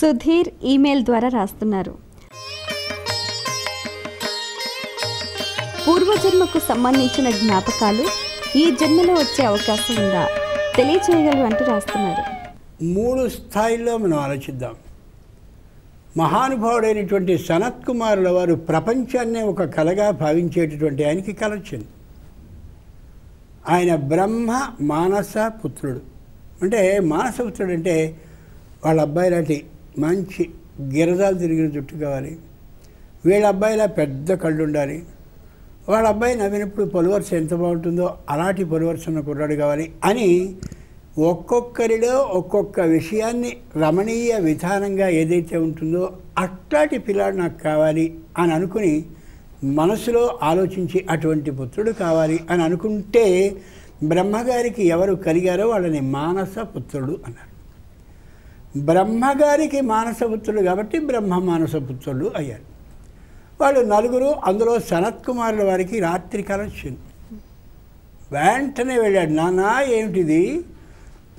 Sudheer email ద్వారా రాస్తున్నారు. పూర్వజన్మకు సంబంధించిన జ్ఞాపకాలు ఈ జన్మలో వచ్చే అవకాశం ఉందా? తెలియచేయగలరు అంటూ రాస్తున్నారు. మూడు స్థాయిల్లో మనం ఆలోచిద్దాం. మహానుభావుడైనటువంటి సనత్ కుమారుల వారు ప్రపంచాన్నే ఒక కలగా భావించేటటువంటి ఆయనకి కల వచ్చింది. ఆయన బ్రహ్మ మానస పుత్రుడు. అంటే మానస పుత్రుడు అంటే వాళ్ళ అబ్బాయి లాంటి మంచి గిరదాలు తిరిగిన జుట్టు కావాలి. వీళ్ళ అబ్బాయిలా పెద్ద కళ్ళు ఉండాలి వాళ్ళ అబ్బాయి నవ్వినప్పుడు పొలవర్స్ ఎంత బాగుంటుందో అలాంటి పొలవర్స్ ఉన్న కుర్రాడు కావాలి అని ఒక్కొక్కరిలో ఒక్కొక్క విషయాన్ని రమణీయ విధానంగా ఏదైతే ఉంటుందో అట్లాంటి పిల్లాడు నాకు కావాలి అని అనుకుని మనసులో ఆలోచించి అటువంటి పుత్రుడు కావాలి అని అనుకుంటే బ్రహ్మగారికి ఎవరు కలిగారో వాళ్ళని మానస పుత్రుడు అన్నారు. బ్రహ్మగారికి మానసపుత్రులు కాబట్టి బ్రహ్మ మానసపుత్రులు అయ్యారు. వాళ్ళు నలుగురు అందులో సనత్ కుమారుల వారికి రాత్రి కల వచ్చింది వెంటనే వెళ్ళాడు నానా ఏమిటిది?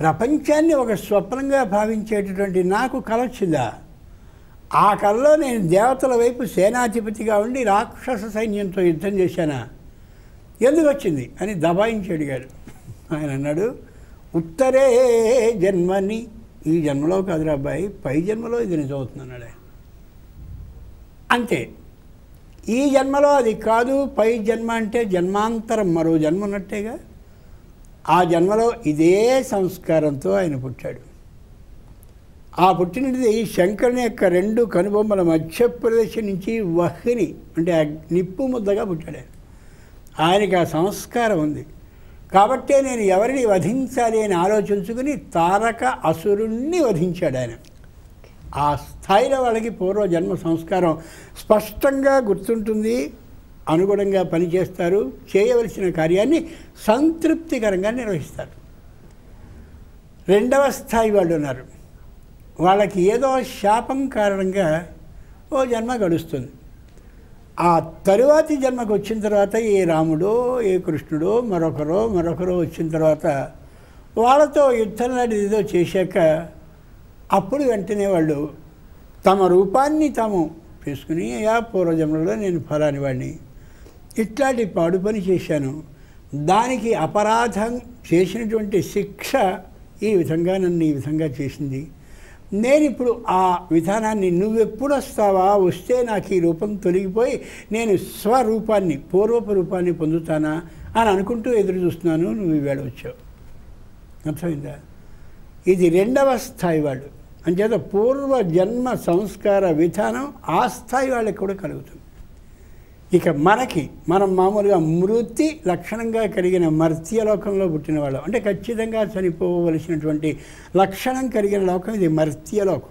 ప్రపంచాన్ని ఒక స్వప్నంగా భావించేటటువంటి నాకు కల వచ్చిందా? ఆ కళలో నేను దేవతల వైపు సేనాధిపతిగా ఉండి రాక్షస సైన్యంతో యుద్ధం చేశానా? ఎందుకు వచ్చింది? అని దబాయించి అడిగాడు ఆయన అన్నాడు ఉత్తరే జన్మని ఈ జన్మలో కాదురా అబ్బాయి పై జన్మలో ఇది నిజం అన్నాడు అంతే. ఈ జన్మలో అది కాదు పై జన్మ అంటే జన్మాంతరం మరో జన్మ ఉన్నట్టేగా. ఆ జన్మలో ఇదే సంస్కారంతో ఆయన పుట్టాడు. ఆ పుట్టినది శంకరుని యొక్క రెండు కనుబొమ్మల మధ్యప్రదేశ్ నుంచి వహ్ని అంటే నిప్పు ముద్దగా పుట్టాడు ఆయనకి ఆ సంస్కారం ఉంది. కాబట్టే నేను ఎవరిని వధించాలి అని ఆలోచించుకుని తారక అసురుణ్ణి వధించాడు ఆయన. ఆ స్థాయిలో వాళ్ళకి పూర్వజన్మ సంస్కారం స్పష్టంగా గుర్తుంటుంది అనుగుణంగా పనిచేస్తారు చేయవలసిన కార్యాన్ని సంతృప్తికరంగా నిర్వహిస్తారు. రెండవ స్థాయి వాళ్ళు ఉన్నారు. వాళ్ళకి ఏదో శాపం కారణంగా ఓ జన్మ గడుస్తుంది. ఆ తరువాతి జన్మకు వచ్చిన తర్వాత ఏ రాముడో ఏ కృష్ణుడో మరొకరో మరొకరో వచ్చిన తర్వాత వాళ్ళతో యుద్ధం లాంటిది ఏదో చేశాక అప్పుడు వెంటనే వాళ్ళు తమ రూపాన్ని తాము తీసుకుని యా పూర్వజన్మలో నేను ఫలాని వాడిని ఇట్లాంటి పాడు పని చేశాను. దానికి అపరాధం చేసినటువంటి శిక్ష ఈ విధంగా నన్ను ఈ విధంగా చేసింది. నేను ఇప్పుడు ఆ విధానాన్ని నువ్వెప్పుడు వస్తావా వస్తే నాకు ఈ రూపం తొలగిపోయి నేను స్వరూపాన్ని పూర్వపు రూపాన్ని పొందుతానా అని అనుకుంటూ ఎదురు చూస్తున్నాను నువ్వు ఈవేళ వచ్చావు. అర్థమైందా? ఇది రెండవ స్థాయి వాళ్ళు. అంచేత పూర్వ జన్మ సంస్కార విధానం ఆ స్థాయి వాళ్ళకి కూడా కలుగుతుంది. ఇక మనకి మనం మామూలుగా మృతి లక్షణంగా కలిగిన మర్త్యలోకంలో పుట్టిన వాళ్ళం. అంటే ఖచ్చితంగా చనిపోవలసినటువంటి లక్షణం కలిగిన లోకం ఇది మర్త్యలోకం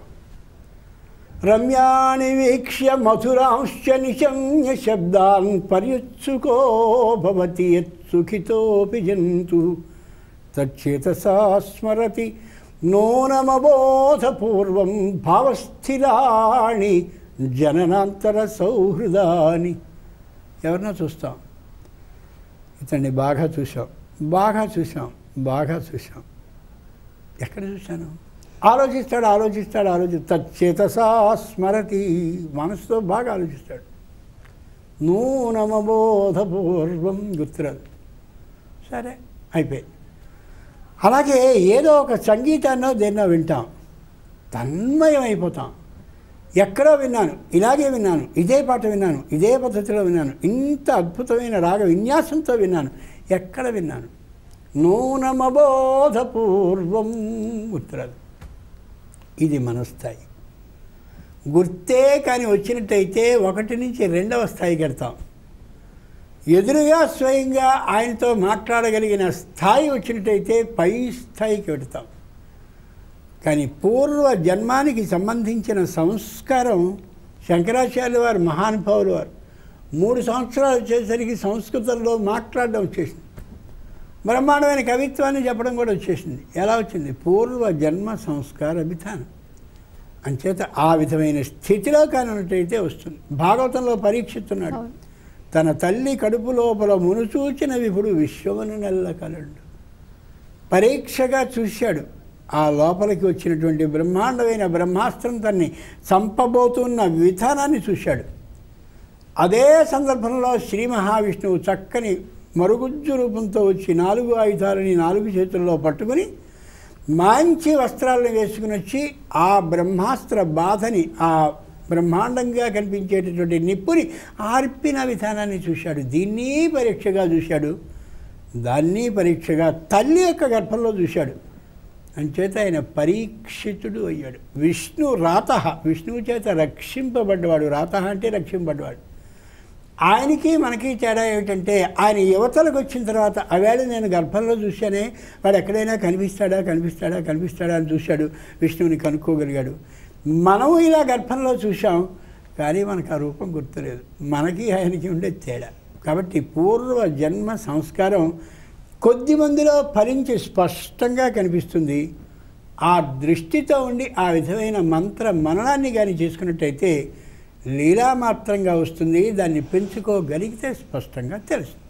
రమ్యాని వీక్ష్య మధురాంశ్చ నిశమ్య శబ్దాన్ పర్యుత్సుకో భవతి యత్సుఖితోపి జంతు. తచ్చేతసా స్మరతి నోనమబోధపూర్వం భావస్థిరాణి జననాంతర సౌహృదాని. ఎవరినో చూస్తాం. ఇతన్ని బాగా చూసాం బాగా చూసాం బాగా చూసాం ఎక్కడ చూశాను? ఆలోచిస్తాడు ఆలోచిస్తాడు ఆలోచి తచ్చేతసా స్మరతి. మనసుతో బాగా ఆలోచిస్తాడు. నూనమబోధపూర్వం గుర్తురాదు సరే అయిపోయింది అలాగే ఏదో ఒక సంగీతాన్నో దేన్నో వింటాం. తన్మయం అయిపోతాం ఎక్కడో విన్నాను ఇలాగే విన్నాను ఇదే పాట విన్నాను ఇదే పద్ధతిలో విన్నాను ఇంత అద్భుతమైన రాగ విన్యాసంతో విన్నాను ఎక్కడ విన్నాను? నూనమబోధపూర్వం గుర్తురాదు ఇది మనస్థాయి. గుర్తే కానీ వచ్చినట్టయితే ఒకటి నుంచి రెండవ స్థాయికి వెళ్తాం ఎదురుగా స్వయంగా ఆయనతో మాట్లాడగలిగిన స్థాయి వచ్చినట్టయితే పై స్థాయికి పెడతాం కానీ పూర్వ జన్మానికి సంబంధించిన సంస్కారం శంకరాచార్యుల వారు మహానుభావులు వారు. మూడు సంవత్సరాలు వచ్చేసరికి సంస్కృతంలో మాట్లాడడం వచ్చేసింది. బ్రహ్మాండమైన కవిత్వాన్ని చెప్పడం కూడా వచ్చేసింది. ఎలా వచ్చింది? పూర్వ జన్మ సంస్కార విధానం అంచేత ఆ విధమైన స్థితిలో కానున్నట్టయితే వస్తుంది. భాగవతంలో పరీక్షిస్తున్నాడు. తన తల్లి కడుపు లోపల మునుచూచిన విపుడు విశ్వమును నెల్ల కలడు. పరీక్షగా చూశాడు. ఆ లోపలికి వచ్చినటువంటి బ్రహ్మాండమైన బ్రహ్మాస్త్రం తన్ని చంపబోతున్న విధానాన్ని చూశాడు. అదే సందర్భంలో శ్రీ మహావిష్ణువు చక్కని మరుగుజ్జు రూపంతో వచ్చి నాలుగు ఆయుధాలని నాలుగు చేతుల్లో పట్టుకుని మంచి వస్త్రాలను వేసుకుని వచ్చి ఆ బ్రహ్మాస్త్ర బాధని ఆ బ్రహ్మాండంగా కనిపించేటటువంటి నిప్పుని ఆర్పిన విధానాన్ని చూశాడు. దీన్ని పరీక్షగా చూశాడు. దాన్ని పరీక్షగా తల్లి యొక్క గర్భంలో చూశాడు. అంచేత ఆయన పరీక్షితుడు అయ్యాడు. విష్ణు రాత. విష్ణువు చేత రక్షింపబడ్డవాడు. రాత అంటే రక్షింపబడ్డవాడు. ఆయనకి మనకి తేడా ఏమిటంటే ఆయన యువతలకు వచ్చిన తర్వాత అవేళ నేను గర్భంలో చూశానే వాడు ఎక్కడైనా కనిపిస్తాడా కనిపిస్తాడా కనిపిస్తాడా అని చూశాడు. విష్ణువుని కనుక్కోగలిగాడు. మనం ఇలా గర్భంలో చూసాం కానీ మనకు ఆ రూపం గుర్తులేదు. మనకి ఆయనకి ఉండే తేడా. కాబట్టి పూర్వ జన్మ సంస్కారం కొద్ది మందిలో ఫలించి స్పష్టంగా కనిపిస్తుంది. ఆ దృష్టితో ఉండి ఆ విధమైన మంత్ర మననాన్ని కానీ చేసుకున్నట్టయితే లీలామాత్రంగా వస్తుంది. దాన్ని పెంచుకోగలిగితే స్పష్టంగా తెలుస్తుంది.